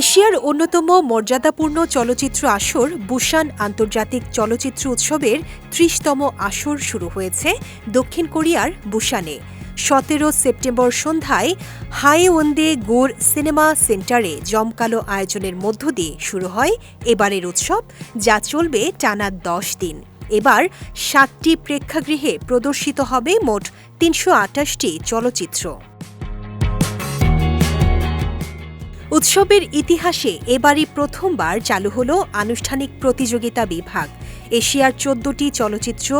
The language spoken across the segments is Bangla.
এশিয়ার অন্যতম মর্যাদাপূর্ণ চলচ্চিত্র আসর বুসান আন্তর্জাতিক চলচ্চিত্র উৎসবের ত্রিশতম আসর শুরু হয়েছে দক্ষিণ কোরিয়ার বুসানে সতেরো সেপ্টেম্বর সন্ধ্যায় হাইওন্দে গোর সিনেমা সেন্টারে জমকালো আয়োজনের মধ্য দিয়ে শুরু হয় এবারের উৎসব, যা চলবে টানা দশ দিন। এবার সাতটি প্রেক্ষাগৃহে প্রদর্শিত হবে মোট তিনশো আটাশটি চলচ্চিত্র। উৎসবের ইতিহাসে এবারই প্রথমবার চালু হল আনুষ্ঠানিক প্রতিযোগিতা বিভাগ। এশিয়ার চোদ্দটি চলচ্চিত্র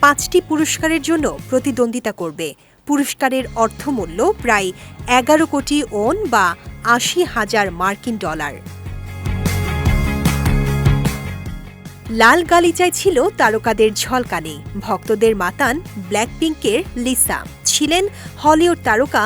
পাঁচটি পুরস্কারের জন্য প্রতিদ্বন্দ্বিতা করবে। পুরস্কারের অর্থমূল্য প্রায় এগারো কোটি ওন বা আশি হাজার মার্কিন ডলার। লাল গালিচায় ছিল তারকাদের ঝলকানি। ভক্তদের মাতান ব্ল্যাক পিঙ্কের লিসা। ছিলেন হলিউড তারকা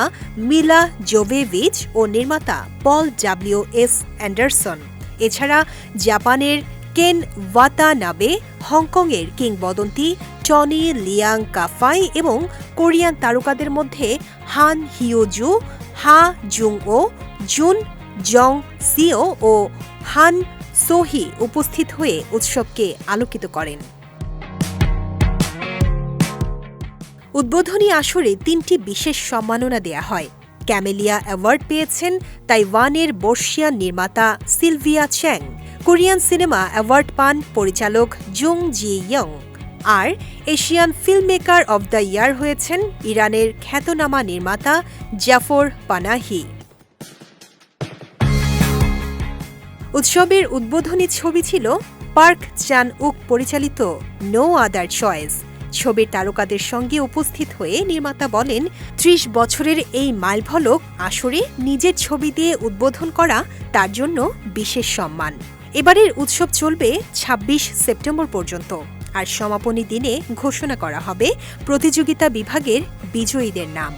মিলা জোভেভিচ ও নির্মাতা পল ডাব্লিউ এস অ্যান্ডারসন। এছাড়া জাপানের কেন ওয়াতানাবে, হংকংয়ের কিংবদন্তি টনি লিয়াং কাফাই এবং কোরিয়ান তারকাদের মধ্যে Han Hyojoo Ha Jung woo Jun Jong Seo ও হান সোহি উপস্থিত হয়ে উৎসবকে আলোকিত করেন। উদ্বোধনী আসরে তিনটি বিশেষ সম্মাননা দেয়া হয়। ক্যামেলিয়া অ্যাওয়ার্ড পেয়েছেন তাইওয়ানের বর্ষিয়ান নির্মাতা Sylvia Chang. Korean cinema award পান পরিচালক Jung Ji Young R Asian filmmaker of the year হয়েছেন ইরানের খ্যাতনামা নির্মাতা জাফর পানাহি। উৎসবের উদ্বোধনী ছবি ছিল পার্ক চান উক পরিচালিত নো আদার চয়েস। ছবির তারকাদের সঙ্গে উপস্থিত হয়ে নির্মাতা বলেন, ত্রিশ বছরের এই মাইলফলক আসরে নিজের ছবি দিয়ে উদ্বোধন করা তার জন্য বিশেষ সম্মান। এবারের উৎসব চলবে ২৬ সেপ্টেম্বর পর্যন্ত। আর সমাপনী দিনে ঘোষণা করা হবে প্রতিযোগিতা বিভাগের বিজয়ীদের নাম।